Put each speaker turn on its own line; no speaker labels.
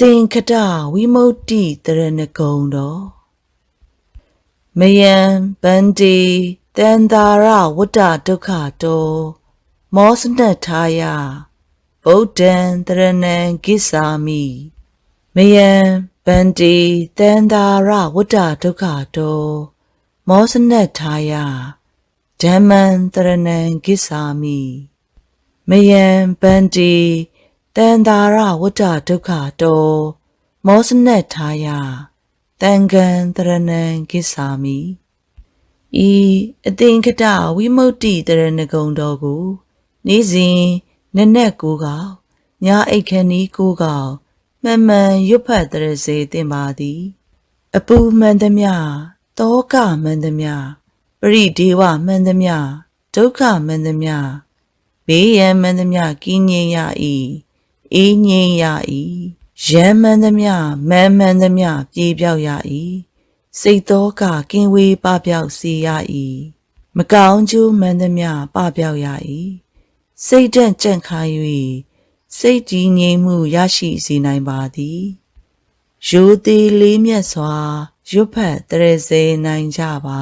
သင်္ခတဝိမု ക്തി တရဏဂုံတော်မယံဗန္တိတန္တာရဝတ္တဒုက္ခတောမောစနထာယဗုဒ္ဓံတရဏံကိစ္ဆာမိမယံဗန္တိတန္တာရဝတ္တဒုက္ခတောမောစနထာယဓမ္မံတရဏံကိစ္ဆာမိမယံဗန္တိ တန္တာရဝတ္တဒုက္ခတောမောစနထာယတံဃံတရဏံကိစ္ဆာမိဤအသင်္ခတဝိမု ക്തി တရဏဂုံတော်ကိုနေ့စဉ်နက်နက်ကိုကောက်ညအိတ်ခဏီကိုကောက်မှန်မှန်ရွတ်ဖတ်တရစေတင်ပါသည် အပူမှန်သမျှတောကမှန်သမျှပရိဒေဝမှန်သမျှဒုက္ခမှန်သမျှဘေးရန်မှန်သမျှကင်းငြိမ်းရ၏ အေးငြိမ်းရ၏ရန်မှန်သမျှမန်မှန်သမျှပြေပြောက်ရ၏စိတ်သောကကင်းဝေးပပျောက်စေရ၏မကောင်းကျိုးမှန်သမျှပပျောက်ရ၏စိတ်တန့်ကြန့်ခိုင်း၍စိတ်ကြည်ငြိမ်မှုရရှိစေနိုင်ပါသည်ရိုသေလေးမြတ်စွာရွတ်ဖတ်တရစေနိုင်ကြပါ